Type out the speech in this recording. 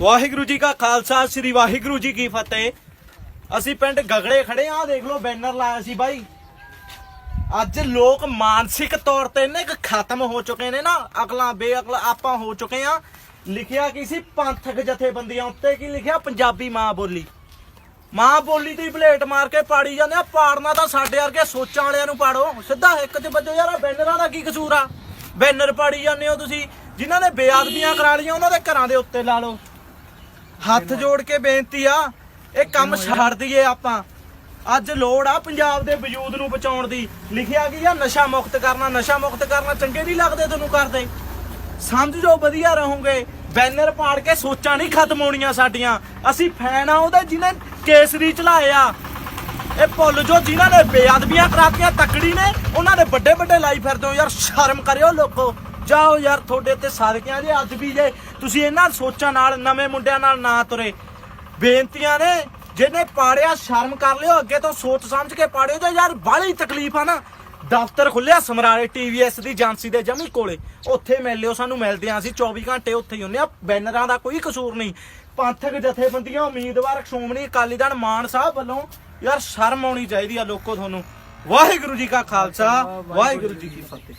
ਵਾਹਿਗੁਰੂ ਜੀ ਕਾ ਖਾਲਸਾ, ਸ੍ਰੀ ਵਾਹਿਗੁਰੂ ਜੀ ਕੀ ਫਤਿਹ। ਅਸੀਂ ਪਿੰਡ ਗਗੜੇ ਖੜੇ ਆ ਦੇਖ ਲਓ, ਬੈਨਰ ਲਾਇਆ ਸੀ ਬਾਈ। ਅੱਜ ਲੋਕ ਮਾਨਸਿਕ ਤੌਰ ਤੇ ਇੰਨੇ ਖਤਮ ਹੋ ਚੁੱਕੇ ਨੇ ਨਾ। ਅਕਲਾਂ ਬੇਅਕਲ ਆਪਾਂ ਹੋ ਚੁੱਕੇ ਆ। ਲਿਖਿਆ ਕੀ ਸੀ? ਪੰਥਕ ਜਥੇਬੰਦੀਆਂ ਉੱਤੇ ਕੀ ਲਿਖਿਆ? ਪੰਜਾਬੀ ਮਾਂ ਬੋਲੀ। ਮਾਂ ਬੋਲੀ ਦੀ ਪਲੇਟ ਮਾਰ ਕੇ ਪਾੜੀ ਜਾਂਦੇ ਆ। ਪਾੜਨਾ ਤਾਂ ਸਾਡੇ ਵਰਗੇ ਸੋਚਾਂ ਵਾਲਿਆਂ ਨੂੰ ਪਾੜੋ। ਸਿੱਧਾ ਇੱਕ ਚ ਵੱਜੋ ਯਾਰ ਬੈਨਰਾਂ ਦਾ ਕੀ ਕਸੂਰ ਆ? ਬੈਨਰ ਪਾੜੀ ਜਾਂਦੇ ਹੋ ਤੁਸੀਂ। ਜਿਨ੍ਹਾਂ ਨੇ ਬੇਅਦਬੀਆਂ ਕਰਾ ਲਈਆਂ, ਉਹਨਾਂ ਦੇ ਘਰਾਂ ਦੇ ਉੱਤੇ ਲਾ ਲਓ। ਹੱਥ ਜੋੜ ਕੇ ਬੇਨਤੀ ਆ, ਇਹ ਕੰਮ ਛੱਡ ਦਈਏ ਆਪਾਂ। ਅੱਜ ਲੋੜ ਆ ਪੰਜਾਬ ਦੇ ਵਜੂਦ ਨੂੰ ਬਚਾਉਣ ਦੀ। ਲਿਖਿਆ ਕੀ ਨਸ਼ਾ ਮੁਕਤ ਕਰਨਾ, ਨਸ਼ਾ ਮੁਕਤ ਕਰਨਾ ਚੰਗੇ ਨਹੀਂ ਲੱਗਦੇ ਤੁਹਾਨੂੰ ਕਰਦੇ ਸਮਝ ਜੋ, ਵਧੀਆ ਰਹੋਗੇ। ਬੈਨਰ ਪਾੜ ਕੇ ਸੋਚਾਂ ਨਹੀਂ ਖਤਮ ਹੋਣੀਆਂ ਸਾਡੀਆਂ। ਅਸੀਂ ਫੈਨ ਆ ਉਹਦੇ ਜਿਹਨੇ ਕੇਸਰੀ ਚਲਾਏ ਆ। ਇਹ ਭੁੱਲ ਜੋ ਜਿਨ੍ਹਾਂ ਨੇ ਬੇਅਦਬੀਆਂ ਕਰਾਤੀਆਂ, ਤਕੜੀ ਨੇ, ਉਹਨਾਂ ਦੇ ਵੱਡੇ ਵੱਡੇ ਲਾਈ ਫਿਰਦੇ ਹੋ। ਯਾਰ, ਸ਼ਰਮ ਕਰਿਓ ਲੋਕੋ। ਜਾਓ ਯਾਰ ਤੁਹਾਡੇ ਤੇ ਸਾਦਕਿਆਂ ਜੇ ਅੱਜ ਵੀ ਜੇ ਤੁਸੀਂ ਇਹਨਾਂ ਸੋਚਾਂ ਨਾਲ ਨਵੇਂ ਮੁੰਡਿਆਂ ਨਾਲ ਨਾ ਤੁਰੇ। ਬੇਨਤੀਆਂ ਨੇ ਜਿਹਨੇ ਪਾੜਿਆ ਸ਼ਰਮ ਕਰ ਲਿਓ ਅੱਗੇ ਤੋਂ ਸੋਚ ਸਮਝ ਕੇ ਪਾੜਿਓ ਜੇ ਯਾਰ ਬਾਹਲੀ ਤਕਲੀਫ ਆ ਨਾ। ਦਫ਼ਤਰ ਖੁੱਲਿਆ ਸਮਰਾਲੇ ਟੀਵੀਐਸ ਦੀ ਏਜੰਸੀ ਦੇ ਜਮੀ ਕੋਲੇ। ਉੱਥੇ ਮਿਲ ਲਿਓ ਸਾਨੂੰ ਮਿਲਦੇ ਆਂ ਅਸੀਂ 24 ਘੰਟੇ ਉੱਥੇ ਹੀ ਹੁੰਨੇ ਆ। ਬੈਨਰਾਂ ਦਾ ਕੋਈ ਕਸੂਰ ਨਹੀਂ। ਪੰਥਕ ਜਥੇਬੰਦੀਆਂ ਉਮੀਦਵਾਰ ਸ਼੍ਰੋਮਣੀ ਅਕਾਲੀ ਦਲ ਮਾਨ ਸਾਹਿਬ ਵੱਲੋਂ ਯਾਰ ਸ਼ਰਮ ਆਉਣੀ ਚਾਹੀਦੀ ਆ ਲੋਕੋ ਤੁਹਾਨੂੰ। ਵਾਹਿਗੁਰੂ ਜੀ ਕਾ ਖਾਲਸਾ ਵਾਹਿਗੁਰੂ ਜੀ ਕੀ ਫਤਿਹ।